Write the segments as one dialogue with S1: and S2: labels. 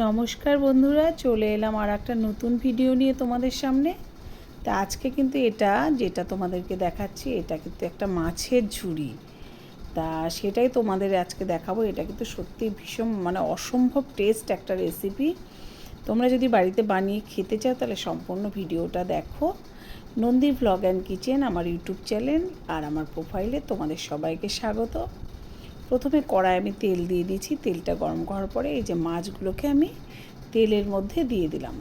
S1: নমস্কার বন্ধুরা, চলে এলাম আর একটা নতুন ভিডিও নিয়ে তোমাদের সামনে। তা আজকে কিন্তু এটা, যেটা তোমাদেরকে দেখাচ্ছি, এটা কিন্তু একটা মাছের ঝুড়ি। তা সেটাই তোমাদের আজকে দেখাবো, এটা কিন্তু সত্যি ভীষণ মানে অসম্ভব টেস্ট একটা রেসিপি তোমরা যদি বাড়িতে বানিয়ে খেতে চাও, তাহলে সম্পূর্ণ ভিডিওটা দেখো। নন্দী ভ্লগ অ্যান্ড কিচেন আমার ইউটিউব চ্যানেল আর আমার প্রোফাইলে তোমাদের সবাইকে স্বাগত। প্রথমে কড়াই আমি তেল দিয়ে দিয়েছি। তেলটা গরম করার পরে এই যে মাছগুলোকে আমি তেলের মধ্যে দিয়ে দিলাম।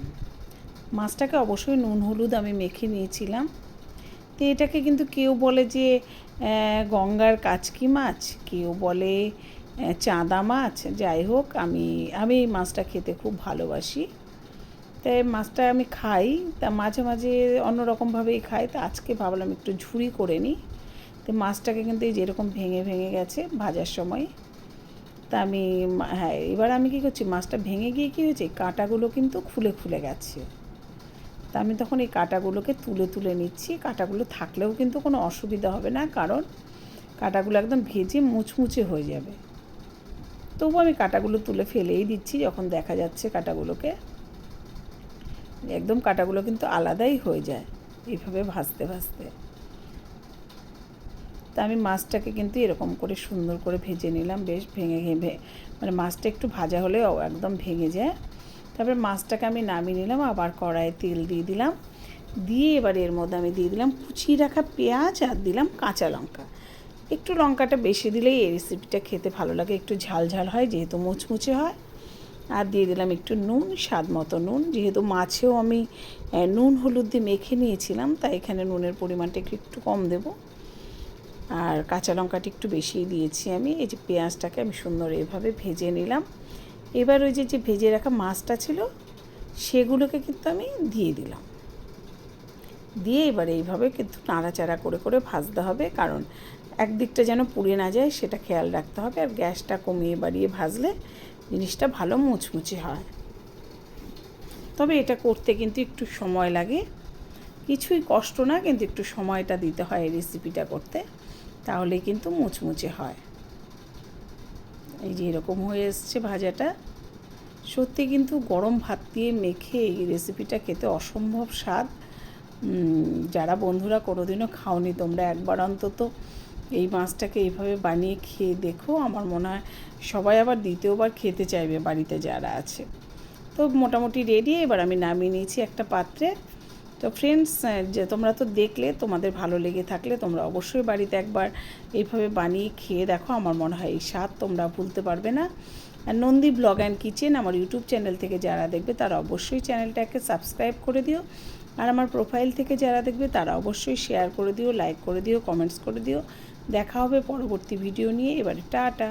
S1: মাছটাকে অবশ্যই নুন, হলুদ আমি মেখে নিয়েছিলাম। তো এটাকে কিন্তু কেউ বলে যে গঙ্গার কাচকি মাছ, কেউ বলে চাঁদা মাছ। যাই হোক, আমি আমি এই মাছটা খেতে খুব ভালোবাসি। তাই মাছটা আমি খাই। তা মাঝে মাঝে অন্যরকমভাবেই খাই। তা আজকে ভাবলাম একটু ঝুড়ি করে নিই। তো মাছটাকে কিন্তু এই যেরকম ভেঙে ভেঙে গেছে ভাজার সময়। তা আমি হ্যাঁ এবার আমি কী করছি, মাছটা ভেঙে গিয়ে কী হয়েছে কাঁটাগুলো কিন্তু খুলে খুলে গেছে। তা আমি তখন এই কাঁটাগুলোকে তুলে তুলে নিচ্ছি, কাঁটাগুলো থাকলেও কিন্তু কোনো অসুবিধা হবে না, কারণ কাঁটাগুলো একদম ভেজে মুচমুচে হয়ে যাবে। তবু আমি কাঁটাগুলো তুলে ফেলেই দিচ্ছি, যখন দেখা যাচ্ছে কাঁটাগুলোকে। একদম কাঁটাগুলো কিন্তু আলাদাই হয়ে যায়, এইভাবে ভাজতে ভাজতে। তা আমি মাছটাকে কিন্তু এরকম করে সুন্দর করে ভেজে নিলাম, বেশ ভেঙে ভেঙে মানে মাছটা একটু ভাজা হলে একদম ভেঙে যায়। তারপরে মাছটাকে আমি নামিয়ে নিলাম, আবার কড়াইয়ে তেল দিয়ে দিলাম। দিয়ে এবার এর মধ্যে আমি দিয়ে দিলাম কুচিয়ে রাখা পেঁয়াজ আর দিলাম কাঁচা লঙ্কা। একটু লঙ্কাটা বেশি দিলেই এই রেসিপিটা খেতে ভালো লাগে, একটু ঝাল ঝাল হয়, যেহেতু মুচমুচে হয়। আর দিয়ে দিলাম একটু নুন, স্বাদ মতো নুন। যেহেতু মাছেও আমি নুন হলুদ দিয়ে মেখে নিয়েছিলাম, তাই এখানে নুনের পরিমাণটা একটু একটু কম দেব। আর কাঁচা লঙ্কাটি একটু বেশি দিয়েছি আমি। এই যে পেঁয়াজটাকে আমি সুন্দর এভাবে ভেজে নিলাম। এবার ওই যে যে ভেজে রাখা মাছটা ছিল, সেগুলোকে কিন্তু আমি দিয়ে দিলাম। দিয়ে এবার এইভাবে কিন্তু নাড়াচাড়া করে করে ভাজতে হবে, কারণ একদিকটা যেন পুড়ে না যায় সেটা খেয়াল রাখতে হবে। আর গ্যাসটা কমিয়ে বাড়িয়ে ভাজলে জিনিসটা ভালো মুচমুচে হয়। তবে এটা করতে কিন্তু একটু সময় লাগে। কিছুই কষ্ট না, কিন্তু একটু সময়টা দিতে হয় এই রেসিপিটা করতে। তাহলে কিন্তু মুচমুচে হয়। এই যে এরকম হয়ে এসছে ভাজাটা। সত্যি কিন্তু গরম ভাত দিয়ে মেখে এই রেসিপিটা খেতে অসম্ভব স্বাদ। যারা বন্ধুরা কোনোদিনও খাওনি, তোমরা একবার অন্তত এই মাছটাকে এইভাবে বানিয়ে খেয়ে দেখো। আমার মনে হয় সবাই আবার দ্বিতীয়বার খেতে চাইবে বাড়িতে যারা আছে। তো মোটামুটি রেডি এবার আমি নামিয়ে নিয়েছি একটা পাত্রে। তো ফ্রেন্ডস যে তোমরা তো দেখলে, তোমাদের ভালো লেগে থাকলে তোমরা অবশ্যই বাড়িতে একবার এইভাবে বানিয়ে খেয়ে দেখো। আমার মনে হয় এই স্বাদ তোমরা ভুলতে পারবে না। আর নন্দী ব্লগ অ্যান্ড কিচেন আমার ইউটিউব চ্যানেল থেকে যারা দেখবে, তারা অবশ্যই চ্যানেলটাকে সাবস্ক্রাইব করে দিও। আর আমার প্রোফাইল থেকে যারা দেখবে, তারা অবশ্যই শেয়ার করে দিও লাইক করে দিও কমেন্টস করে দিও। দেখা হবে পরবর্তী ভিডিও নিয়ে। এবারে টাটা।